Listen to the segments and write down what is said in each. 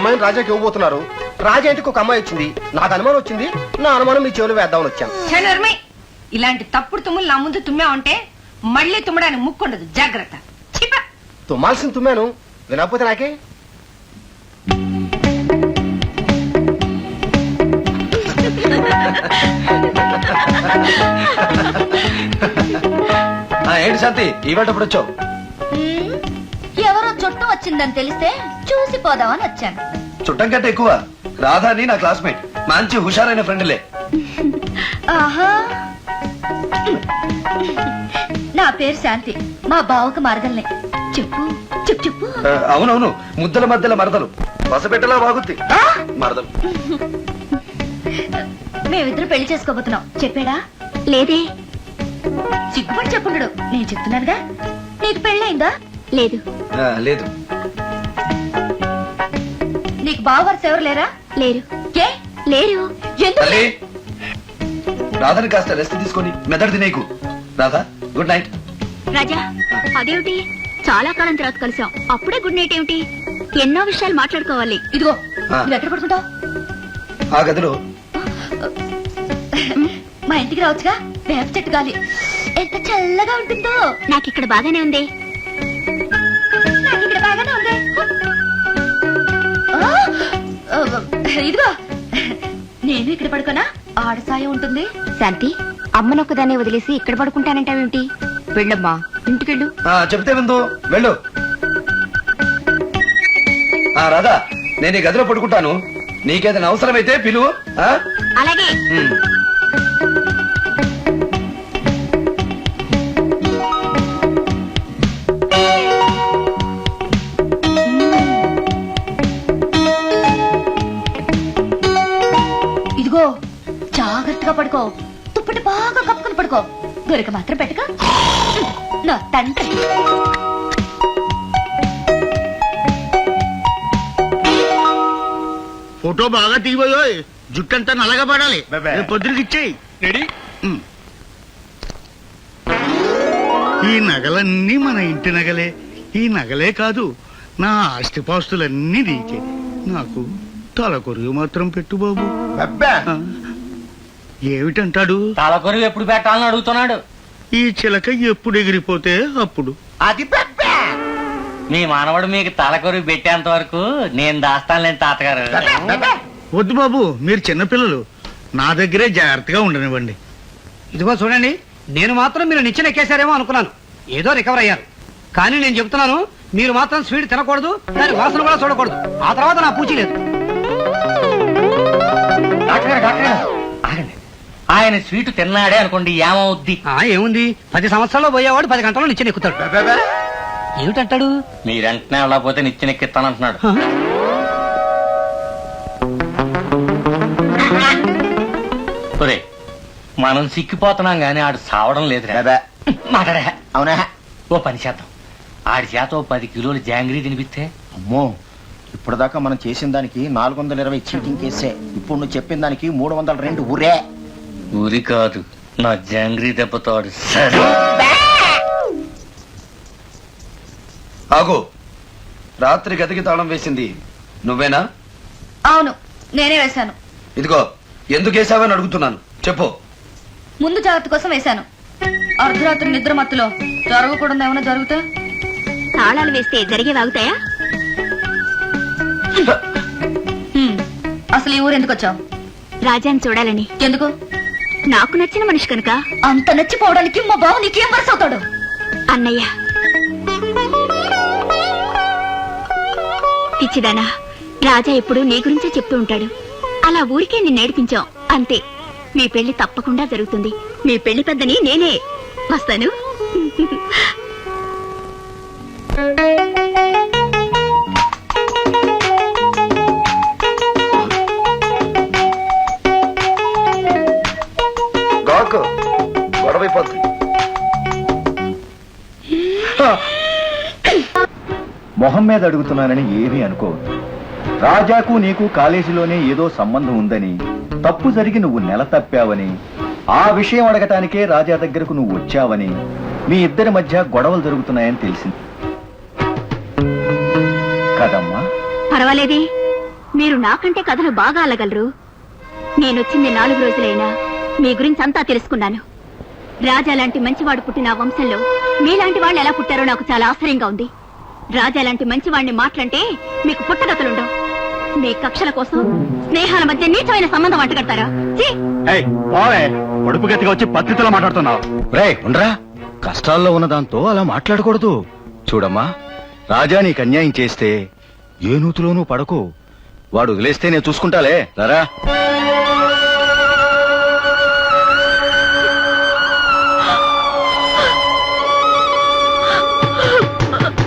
అమ్మాయిని రాజాకి ఇవ్వబోతున్నారు. రాజా ఇంటికి ఒక అమ్మాయి వచ్చింది. నాకు అనుమానం వచ్చింది. నా అనుమానం మీ చెవులు వేద్దామని వచ్చాను. చనర్మి ఇలాంటి తప్పుడు తుమ్ములు నా ముందు తుమ్మావంటే మళ్ళీ తుమ్మడానికి ముక్కుండదు. జాగ్రత్త. చిప తుమ్మాల్సింది తుమ్మాను. వినకపోతే నాకే? ఆ, ఏంటి శాంతి? ఈవేళ ఎప్పుడు వచ్చావు? వచ్చిందని తెలిస్తే చూసి పోదామని వచ్చాను. చుట్టం కంటే ఎక్కువ రాధాని నా క్లాస్మేట్. మంచి హుషారైన ఫ్రెండ్లే. ఆహా. నా పేరు శాంతి. మా బావకు మరదల్ని. చెప్పు చెప్పు చెప్పు. అవునవును. ముద్దల మధ్యల మరదలు. పసపెట్టలా బాగుద్ది మరదలు. మేమిద్దరు పెళ్ళి చేసుకోబోతున్నాం. చెప్పాడా? లేదే. సిగ్గుపడి చెప్పుండడు నేను చెప్తున్నానుగా. నీకు పెళ్ళైందా లేదు. ఆ, లేదు. నీకు బావ వరుస ఎవరు లేరా? లేరు. ఏ? లేరు. ఎందుకు? తల్లి! రాధని కాస్త రెస్ట్ తీసుకొని మెదడు తినేకు. రాధా గుడ్ నైట్ రాజా అదేమిటి? చాలా కాలం తర్వాత కలిసాం. అప్పుడే గుడ్ నైట్ ఏమిటి? ఎన్నో విషయాలు మాట్లాడుకోవాలి. ఇదిగో ఆ. నువ్వు ఎక్కడ పడుకుంటావు? ఆ గదిలో. మా ఇంటికి రావచ్చుగా? వేప చెట్టు గాలి. ఎంత చల్లగా ఉంటుందో. నాకు ఇక్కడ బాగానే ఉంది. ఇదిగో. నేను ఇక్కడ పడుకోనా? ఆడ సాయం ఉంటుంది. శాంతి అమ్మనొక్కదాన్ని వదిలేసి ఇక్కడ పడుకుంటానంటావేమిటి? వెళ్ళమ్మా ఇంటికెళ్ళు. ఆ, చెప్తే విందు. వెళ్ళు. ఆ రాధా నేను ఈ గదిలో పడుకుంటాను. నీకేదైనా అవసరమైతే పిలువు ఆ? అలాగే. పడుకో దొరిక మాత్రం పెట్టక. నా తండ్రి. ఫోటో బాగా తీయబోయో. జుట్టంతా నల్లగా పడాలి. పొద్దునకి ఇచ్చేయి రెడీ? ఈ నగలన్నీ మన ఇంటి నగలే. ఈ నగలే కాదు నా ఆస్తిపాస్తులన్నీ నీకే నాకు తల కొరుగు మాత్రం పెట్టు బాబు. ఏమిటంటాడు? తలకొరి ఎప్పుడు పెట్టాలని అడుగుతున్నాడు. ఈ చిలక ఎప్పుడు ఎగిరిపోతే అప్పుడు? అది పెబ్బే మీ మనవడు మీకు తలకొరి పెట్టేంత వరకు నేను దాస్తానులేని తాతగారు. వద్దు బాబు మీరు చిన్నపిల్లలు నా దగ్గరే జాగ్రత్తగా ఉండనివ్వండి. ఇదిగో చూడండి నేను మాత్రం మీరు నిచ్చెన ఎక్కేశారేమో అనుకున్నాను. ఏదో రికవర్ అయ్యారు. కానీ నేను చెప్తున్నాను మీరు మాత్రం స్వీట్ తినకూడదు దాని వాసన కూడా చూడకూడదు. ఆ తర్వాత నా పూచి లేదు. డాక్టర్ గారు, డాక్టర్ గారు, ఆయన స్వీట్ తిన్నాడే అనుకోండి ఏమవుద్ది? ఆ ఏముంది? పది సంవత్సరాల్లో పోయేవాడు పది గంటల్లో నిచ్చెన ఎక్కుతాడు ఏమిటంటాడు? మీరు వెంటనే వెళ్ళకపోతే నిచ్చెనెక్కిస్తానంటున్నాడు. హ? ఒరే మనం సిక్కిపోతున్నాం గానీ ఆడు సావడం లేదురా. అబ్బా మాట్లాడే. అవునా. ఓ పని చేద్దాం. ఆడి చేత ఓ పది కిలోలు జాంగ్రీ తినిపిస్తే? అమ్మో ఇప్పటిదాకా మనం చేసిన దానికి నాలుగు వందల ఇరవై చీటింగ్ కేసే. ఇప్పుడు నువ్వు చెప్పిన దానికి మూడు వందల రెండు ఊరే. ఊరి కాదు నా జాంగ్రీ దెబ్బతో ఆడు సరే. ఆగు. రాత్రి గదికి తాళం వేసింది. నువ్వేనా? అవును నేనే వేశాను. ఇదిగో ఎందుకు వేసావని అడుగుతున్నాను. చెప్పు. ముందు జాగ్రత్త కోసం వేశాను. అర్ధరాత్రి నిద్ర మత్తులో జరగకూడదు ఏమైనా జరుగుతా? తాళాలు వేస్తే జరిగే వాగుతాయా? హ్మ్. అసలు ఈ ఊరు ఎందుకు వచ్చావు? రాజాని చూడాలని. ఎందుకు? నాకు నచ్చిన మనిషి కనుక? అంత నచ్చిపోవడానికి మా బావ నీకేం వరుస అవుతాడు? అన్నయ్య. పిచ్చిదానా రాజా ఎప్పుడు నీ గురించే చెప్తూ ఉంటాడు. అలా ఊరికే నిన్ను నేర్పించాం అంతే. మీ పెళ్ళి తప్పకుండా జరుగుతుంది. మీ పెళ్ళి పెద్దని నేనే. వస్తాను. మొహం మీద అడుగుతున్నానని ఏమీ అనుకోవద్దు. రాజాకు నీకు కాలేజీలోనే ఏదో సంబంధం ఉందని తప్పు జరిగి నువ్వు నెల తప్పావని ఆ విషయం అడగటానికే రాజా దగ్గరకు నువ్వు వచ్చావని మీ ఇద్దరి మధ్య గొడవలు జరుగుతున్నాయని తెలిసింది. కదమ్మా. పర్వాలేదే. మీరు నాకంటే కథలు బాగా అల్లగలరు. నేనొచ్చింది నాలుగు రోజులైనా మీ గురించి అంతా తెలుసుకున్నాను. రాజా లాంటి మంచివాడు పుట్టిన వంశంలో మీలాంటి వాళ్ళు ఎలా పుట్టారో నాకు చాలా ఆశ్చర్యంగా ఉంది. రాజా లాంటి మంచివాడిని మాటలంటే మీకు పుట్టగతులుండవు. మీ కక్షల కోసం స్నేహాల మధ్య నీచమైన సంబంధం అంటగడతారా! పొడుపు గతిగా వచ్చి పద్ధతిలో మాట్లాడుతున్నావు. రే ఉండరా. కష్టాల్లో ఉన్న దాంతో అలా మాట్లాడకూడదు. చూడమ్మా రాజా నీకు అన్యాయం చేస్తే ఏ నూతులోనూ పడకు. వాడు వదిలేస్తే నేను చూసుకుంటాలే. రారా.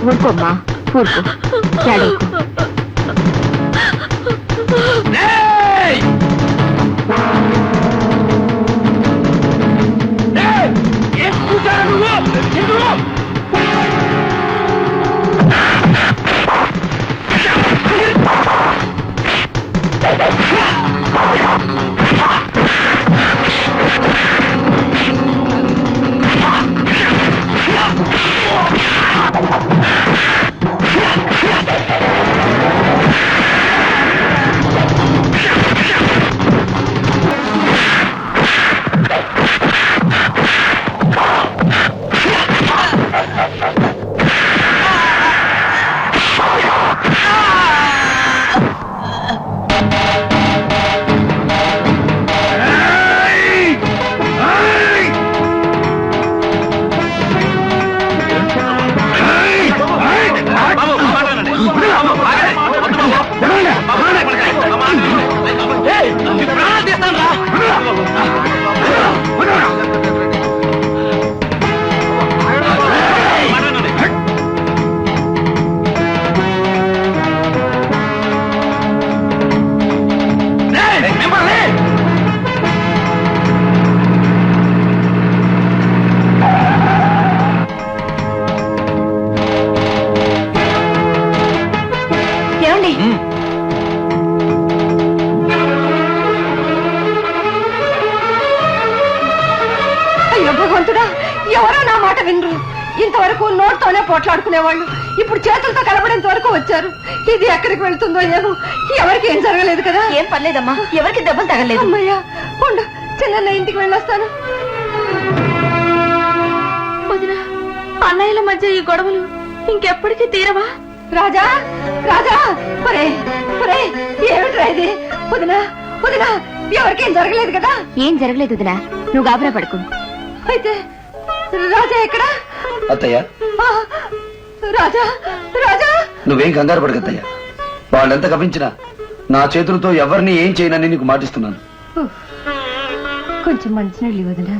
ఊరుకోమ్మా ఊరుకో. ఏడవకు. ఏమండి అయ్యో భగవంతుడా ఎవరో నా మాట వినరు. ఇంతవరకు నోట్తోనే పోట్లాడుకునేవాళ్ళు. ఇప్పుడు చేతులతో కలపడేంత వరకు వచ్చారు. ఇది ఎక్కడికి వెళ్తుందో ఏమో ఎవరికి ఏం జరగలేదు కదా. ఏం పర్లేదమ్మా ఎవరికి దెబ్బలు తగలేదు. అమ్మయ్యా ఉండు చిన్న ఇంటికి వెళ్ళొస్తాను. వదినా అన్నయ్యల మధ్య ఈ గొడవలు ఇంకెప్పటికీ తీరవా? రాజా రాజా ఒరే ఒరే ఏమిట్రా ఇది? వదినా వదినా ఎవరికేం జరగలేదు కదా? ఏం జరగలేదు వదినా నువ్వు గాబరా పడుకో. అయితే రాజా ఎక్కడా? అత్తయ్య. ఆ, రాజా రాజా. నువ్వేం కంగారు పడకత్తయ్య వాళ్ళెంత కపించినా నా చేతులతో ఎవరిని ఏం చేయనని నీకు మాటిస్తున్నాను. కొంచెం మంచినీళ్ళు వదినా.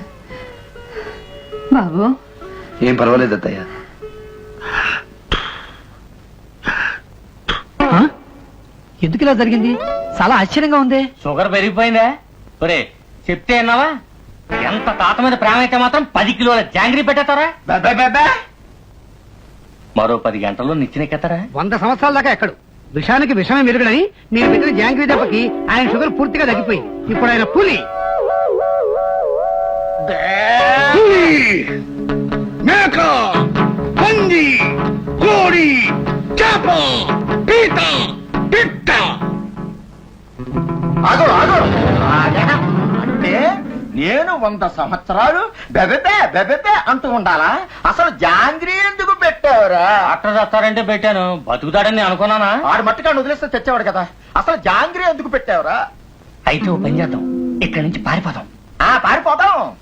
బాబు. ఏం పర్వాలేదు అత్తయ్య. ఎందుకు ఇలా జరిగింది? చాలా ఆశ్చర్యంగా ఉంది. షుగర్ పెరిగిపోయిందా? ఒరే చెప్తే విన్నావా ఎంత తాత మీద ప్రేమ అయితే మాత్రం పది కిలోల జాంగ్రీ పెట్టేస్తారా? మరో పది గంటల్లో నిచ్చినెక్కేస్తారా? వంద సంవత్సరాల దాకా ఎక్కడు? విషానికి విషమే మెరుగుడని నేను పెట్టిన జాంగ్రీ దెబ్బకి ఆయన షుగర్ పూర్తిగా తగ్గిపోయింది. ఇప్పుడు ఆయన పులి. మేక పంది కోడి చేప పీత. ఆగు ఆగు. ఆగనా? అంటే నేను వంద సంవత్సరాలు బెబెబే బెబెబే అంటూ ఉండాలా? అసలు జాంగ్రీ ఎందుకు పెట్టావురా? డాక్టర్ చేస్తారంటే పెట్టాను. బతుకుతాడని నేను అనుకున్నానా? ఆడు మట్టుకాడు వదిలేస్తే తెచ్చేవాడు కదా. అసలు జాంగ్రీ ఎందుకు పెట్టావురా? అయితే ఓ పని చేద్దాం. ఇక్కడి నుంచి పారిపోదాం. ఆ పారిపోదాం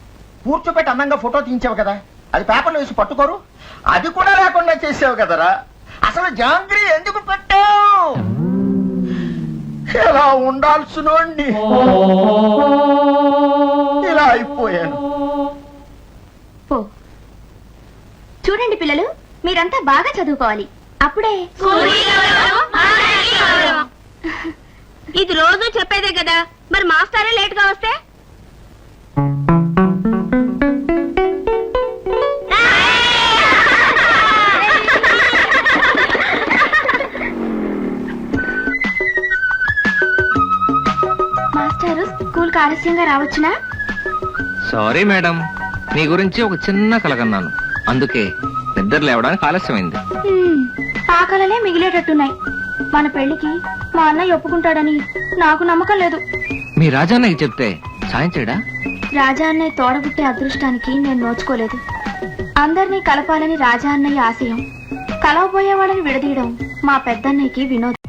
కూర్చోబెట్టి అందంగా ఫోటో తీయించావు కదా. అది పేపర్లో వేసి పట్టుకోరు. అది కూడా లేకుండా చేసావు కదరా. అసలు జాంగ్రీ ఎందుకు పెట్టావు? ఇలా ఉండాల్సినోండి ఇలా అయిపోయాను. పో. చూడండి పిల్లలు మీరంతా బాగా చదువుకోవాలి. అప్పుడే ఇది రోజు చెప్పేదే కదా. మరి మాస్టారే లేట్గా వస్తే? ఆలస్యంగా రావచ్చునా? సారీ మేడం మీ గురించి ఒక చిన్న కలగన్నాను అందుకే నిద్ర లేవడానికి ఆలస్యమైంది. పాకలనే మిగిలేటట్టున్నాయి. మన పెళ్ళికి మా అన్నయ్య ఒప్పుకుంటాడని నాకు నమ్మకం లేదు. మీ రాజాన్నకి చెప్తే సాయం చేయడా? రాజా అన్నయ్య తోడబుట్టే అదృష్టానికి నేను నోచుకోలేదు. అందరినీ కలపాలని రాజా అన్నయ్య ఆశయం. కలవబోయే వాళ్ళని విడదీయడం మా పెద్దన్నయ్యకి వినోదం.